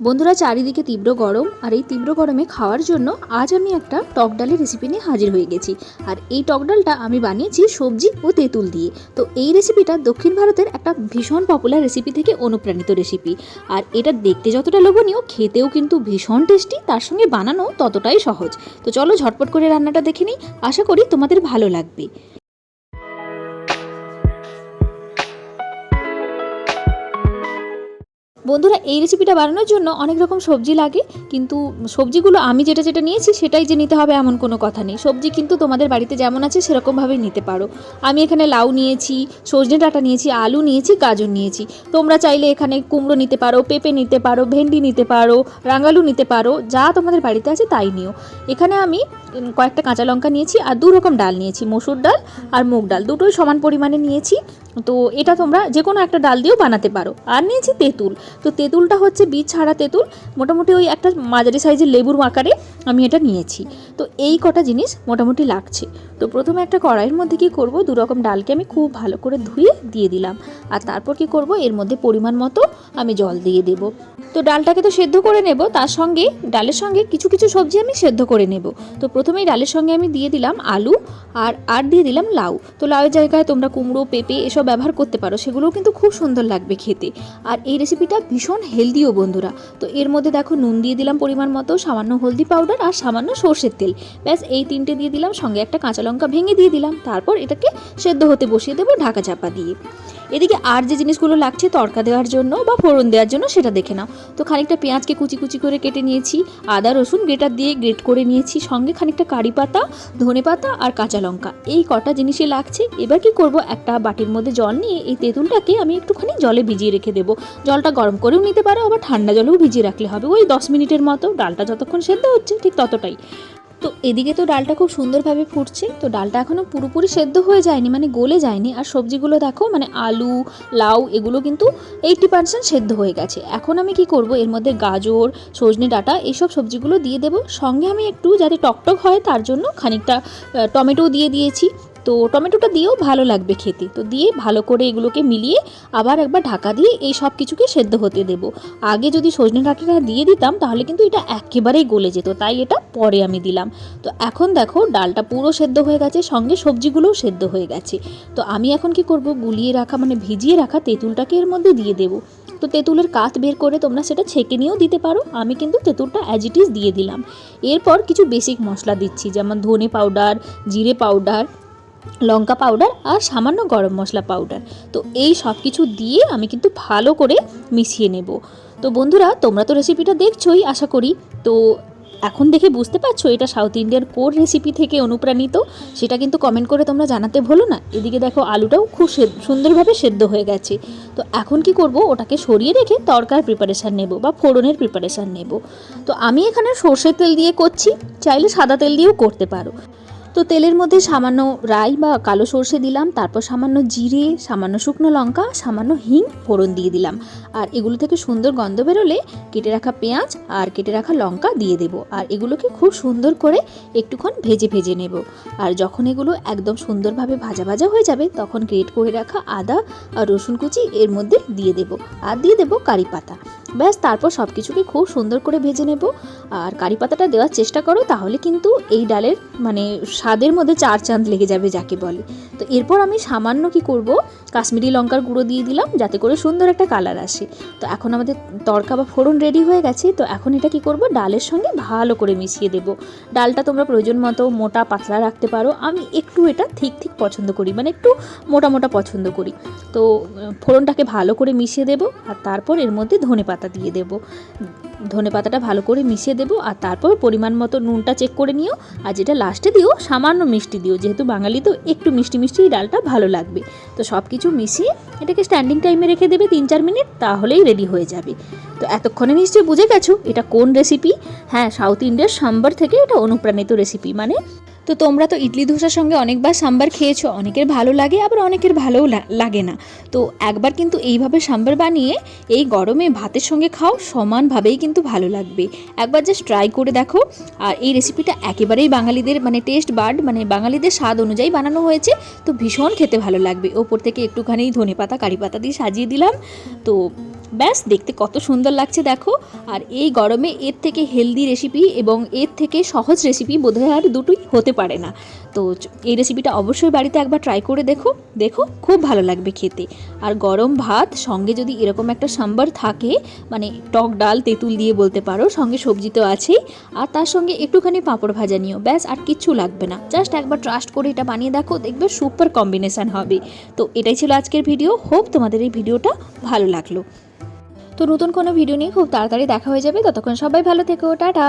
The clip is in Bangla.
বন্ধুরা, চারিদিকে তীব্র গরম আর এই তীব্র গরমে খাওয়ার জন্য আজ আমি একটা টক ডালের রেসিপি নিয়ে হাজির হয়ে গেছি। আর এই টক ডালটা আমি বানিয়েছি সবজি ও তেঁতুল দিয়ে। তো এই রেসিপিটা দক্ষিণ ভারতের একটা ভীষণ পপুলার রেসিপি থেকে অনুপ্রাণিত রেসিপি আর এটা দেখতে যতটা লোভনীয়, খেতেও কিন্তু ভীষণ টেস্টি তার সঙ্গে বানানো ততটাই সহজ। তো চলো ঝটপট করে রান্নাটা দেখে নিই। আশা করি তোমাদের ভালো লাগবে। বন্ধুরা, এই রেসিপিটা বানানোর জন্য অনেক রকম সবজি লাগে, কিন্তু সবজিগুলো আমি যেটা যেটা নিয়েছি সেটাই যে নিতে হবে এমন কোনো কথা নেই। সবজি কিন্তু তোমাদের বাড়িতে যেমন আছে সেরকমভাবেই নিতে পারো। আমি এখানে লাউ নিয়েছি, সজনে ডাঁটা নিয়েছি, আলু নিয়েছি, গাজর নিয়েছি। তোমরা চাইলে এখানে কুমড়ো নিতে পারো, পেঁপে নিতে পারো, ভেন্ডি নিতে পারো, রাঙালু নিতে পারো, যা তোমাদের বাড়িতে আছে তাই নিও। এখানে আমি কয়েকটা কাঁচা লঙ্কা নিয়েছি আর দু রকম ডাল নিয়েছি, মসুর ডাল আর মুগ ডাল। দুটোই সমান পরিমাণে নিয়েছি। তো এটা তোমরা যে কোনো একটা ডাল দিয়েও বানাতে পারো। আর নিয়েছি তেঁতুল। তো তেঁতুলটা হচ্ছে বীজ ছাড়া তেঁতুল। মোটামুটি ওই একটা মাঝারি সাইজের লেবুর আকারে আমি এটা নিয়েছি। তো এই কটা জিনিস মোটামুটি লাগছে। তো প্রথমে একটা কড়াইয়ের মধ্যে কি করব? দু রকম ডালকে আমি খুব ভালো করে ধুয়ে দিয়ে দিলাম। আর তারপর কি করব? এর মধ্যে পরিমাণ মতো আমি জল দিয়ে দেব। তো ডালটাকে তো সেদ্ধ করে নেব। তার সঙ্গে, ডালের সঙ্গে কিছু কিছু সবজি আমি সেদ্ধ করে নেব। তো প্রথমেই ডালের সঙ্গে আমি দিয়ে দিলাম আলু আর আর দিয়ে দিলাম লাউ। তো লাউয়ের জায়গায় তোমরা কুমড়ো, পেঁপে এসব ব্যবহার করতে পারো। সেগুলোও কিন্তু খুব সুন্দর লাগবে খেতে। আর এই রেসিপিটা ভীষণ হেলদিও বন্ধুরা। তো এর মধ্যে দেখো নুন দিয়ে দিলাম পরিমাণ মতো, সামান্য হলদি পাউডার আর সামান্য সর্ষের তেল। ব্যাস, এই তিনটে দিয়ে দিলাম, সঙ্গে একটা কাঁচা লঙ্কা ভেঙে দিয়ে দিলাম। তারপর এটাকে সেদ্ধ হতে বসিয়ে দেবো ঢাকা চাপা দিয়ে। এদিকে আর যে জিনিসগুলো লাগছে তড়কা দেওয়ার জন্য বা ফোড়ন দেওয়ার জন্য সেটা দেখে নাও। তো খানিকটা পেঁয়াজকে কুচি কুচি করে কেটে নিয়েছি, আদা, রসুন গ্রেটার দিয়ে গ্রেট করে নিয়েছি, সঙ্গে খানিকটা কারি পাতা, ধনে পাতা আর কাঁচা লঙ্কা। এই কটা জিনিসই লাগছে। এবার কি করব? একটা বাটির মধ্যে জল নিয়ে এই তেঁতুলটাকে আমি একটুখানি জলে ভিজিয়ে রেখে দেবো। জলটা গরম করেও নিতে পারো, আবার ঠান্ডা জলেও ভিজিয়ে রাখলে হবে। ওই দশ মিনিটের মতো ডালটা যতক্ষণ সেদ্ধ হচ্ছে, ঠিক ততটাই। তো এদিকে তো ডালটা খুব সুন্দরভাবে ফুটছে, তো ডালটা এখনও পুরোপুরি সেদ্ধ হয়ে যায়নি মানে গলে যায়নি। আর সবজিগুলো দেখো মানে আলু, লাউ, এগুলো কিন্তু এইটটি পার্সেন্ট সেদ্ধ হয়ে গেছে। এখন আমি কি করব, এর মধ্যে গাজর, সজনে ডাঁটা এইসব সবজিগুলো দিয়ে দেবো। সঙ্গে আমি একটু যাতে টকটক হয়, তার জন্য খানিকটা টমেটো দিয়ে দিয়েছি। তো টমেটোটা দিয়েও ভালো লাগবে খেতে। তো দিয়ে ভালো করে এগুলোকে মিলিয়ে আবার একবার ঢাকা দিয়ে এই সব কিছুকে সেদ্ধ হতে দেবো। আগে যদি সজনে ডাঁটাটা দিয়ে দিতাম, তাহলে কিন্তু এটা একেবারেই গলে যেত। তাই এটা পরে আমি দিলাম। তো এখন দেখো, ডালটা পুরো সেদ্ধ হয়ে গেছে, সঙ্গে সবজিগুলোও সেদ্ধ হয়ে গেছে। তো আমি এখন কি করব, গুলিয়ে রাখা মানে ভিজিয়ে রাখা তেঁতুলটাকে এর মধ্যে দিয়ে দেবো। তো তেঁতুলের কাত বের করে তোমরা সেটা ছেঁকে নিয়েও দিতে পারো। আমি কিন্তু তেঁতুলটা অ্যাজ ইট ইজ দিয়ে দিলাম। এরপর কিছু বেসিক মশলা দিচ্ছি, যেমন ধনে পাউডার জিরে পাউডার লঙ্কা পাউডার আর সামান্য গরম মশলা পাউডার তো এই সব কিছু দিয়ে আমি কিন্তু ভালো করে মিশিয়ে নেব। তো বন্ধুরা, তোমরা তো রেসিপিটা দেখছোই, আশা করি। তো এখন দেখে বুঝতে পারছ, এটা সাউথ ইন্ডিয়ান কোর রেসিপি থেকে অনুপ্রাণিত। সেটা কিন্তু কমেন্ট করে তোমরা জানাতে ভুলো না। এদিকে দেখো, আলুটাও খুব সুন্দরভাবে সেদ্ধ হয়ে গেছে। তো এখন কি করব, ওটাকে সরিয়ে রেখে তরকার প্রিপারেশান নেব বা ফোড়নের প্রিপারেশান নেব। তো আমি এখানে সর্ষের তেল দিয়ে করছি, চাইলে সাদা তেল দিয়েও করতে পারো। তো তেলের মধ্যে সামান্য রাই বা কালো সর্ষে দিলাম, তারপর সামান্য জিরে, সামান্য শুকনো লঙ্কা, সামান্য হিং ফোড়ন দিয়ে দিলাম। আর এগুলো থেকে সুন্দর গন্ধ বেরোলে কেটে রাখা পেঁয়াজ আর কেটে রাখা লঙ্কা দিয়ে দেব। আর এগুলোকে খুব সুন্দর করে একটুক্ষণ ভেজে ভেজে নেব। আর যখন এগুলো একদম সুন্দরভাবে ভাজা ভাজা হয়ে যাবে, তখন গ্রেট করে রাখা আদা আর রসুন কুচি এর মধ্যে দিয়ে দেব। আর দিয়ে দেব কারি পাতা। ব্যাস, তারপর সব কিছুকে খুব সুন্দর করে ভেজে নেব। আর কারি পাতাটা দেওয়ার চেষ্টা করো, তাহলে কিন্তু এই ডালের মানে স্বাদের মধ্যে চার চাঁদ লেগে যাবে, যাকে বলে। তো এরপর আমি সামান্য কি করব, কাশ্মীরি লঙ্কার গুঁড়ো দিয়ে দিলাম, যাতে করে সুন্দর একটা কালার আসে। তো এখন আমাদের তড়কা বা ফোড়ন রেডি হয়ে গেছে, তো এখন এটা কি করব, ডালের সঙ্গে ভালো করে মিশিয়ে দেব। ডালটা তোমরা প্রয়োজন মতো মোটা পাতলা রাখতে পারো, আমি একটু এটা ঠিক ঠিক পছন্দ করি মানে একটু মোটা মোটা পছন্দ করি। তো ফোড়নটাকে ভালো করে মিশিয়ে দেব, আর তারপর এর মধ্যে ধনে পাতা দিয়ে দেব। ধনে পাতাটা ভালো করে মিশিয়ে দেবো আর তারপর পরিমাণ মতো নুনটা চেক করে নিও। আর যেটা লাস্টে দিও, সামান্য মিষ্টি দিও। যেহেতু বাঙালি তো একটু মিষ্টি মিষ্টি ডালটা ভালো লাগবে। তো সব কিছু মিশিয়ে এটাকে স্ট্যান্ডিং টাইমে রেখে দেবে তিন চার মিনিট, তাহলেই রেডি হয়ে যাবে। তো এতক্ষণে নিশ্চয়ই বুঝে গেছো এটা কোন রেসিপি হ্যাঁ সাউথ ইন্ডিয়ার সাম্বার থেকে এটা অনুপ্রাণিত রেসিপি মানে তো তোমরা তো ইডলি ধোসার সঙ্গে অনেকবার সাম্বার খেয়েছো, অনেকের ভালো লাগে, আবার অনেকের ভালোও লাগে না। তো একবার কিন্তু এইভাবে সাম্বার বানিয়ে এই গরমে ভাতের সঙ্গে খাও, সমানভাবেই কিন্তু ভালো লাগবে। একবার জাস্ট ট্রাই করে দেখো। আর এই রেসিপিটা একেবারেই বাঙালিদের মানে টেস্ট বার্ড মানে বাঙালিদের স্বাদ অনুযায়ী বানানো হয়েছে। তো ভীষণ খেতে ভালো লাগবে। ওপর থেকে একটুখানি ধনে পাতা কারি পাতা দিয়ে সাজিয়ে দিলাম। তো ব্যাস, দেখতে কত সুন্দর লাগছে দেখো। আর এই গরমে এর থেকে হেলদি রেসিপি এবং এর থেকে সহজ রেসিপি বোধহয় আর দুটোই হতে পারে না। তো এই রেসিপিটা অবশ্যই বাড়িতে একবার ট্রাই করে দেখো। দেখো, খুব ভালো লাগবে খেতে। আর গরম ভাত, সঙ্গে যদি এরকম একটা সাম্বার থাকে মানে টক ডাল, তেঁতুল দিয়ে বলতে পারো, সঙ্গে সবজি তো আছেই, আর তার সঙ্গে একটুখানি পাঁপড় ভাজা নিও, ব্যাস, আর কিচ্ছু লাগবে না। জাস্ট একবার ট্রাস্ট করে এটা বানিয়ে দেখো, দেখবে সুপার কম্বিনেশান হবে। তো এটাই ছিল আজকের ভিডিও হোপ তোমাদের এই ভিডিওটা ভালো লাগল। তো নতুন কোনো ভিডিও নিয়ে খুব তাড়াতাড়ি দেখা হয়ে যাবে। ততক্ষণ সবাই ভালো থেকো, টাটা।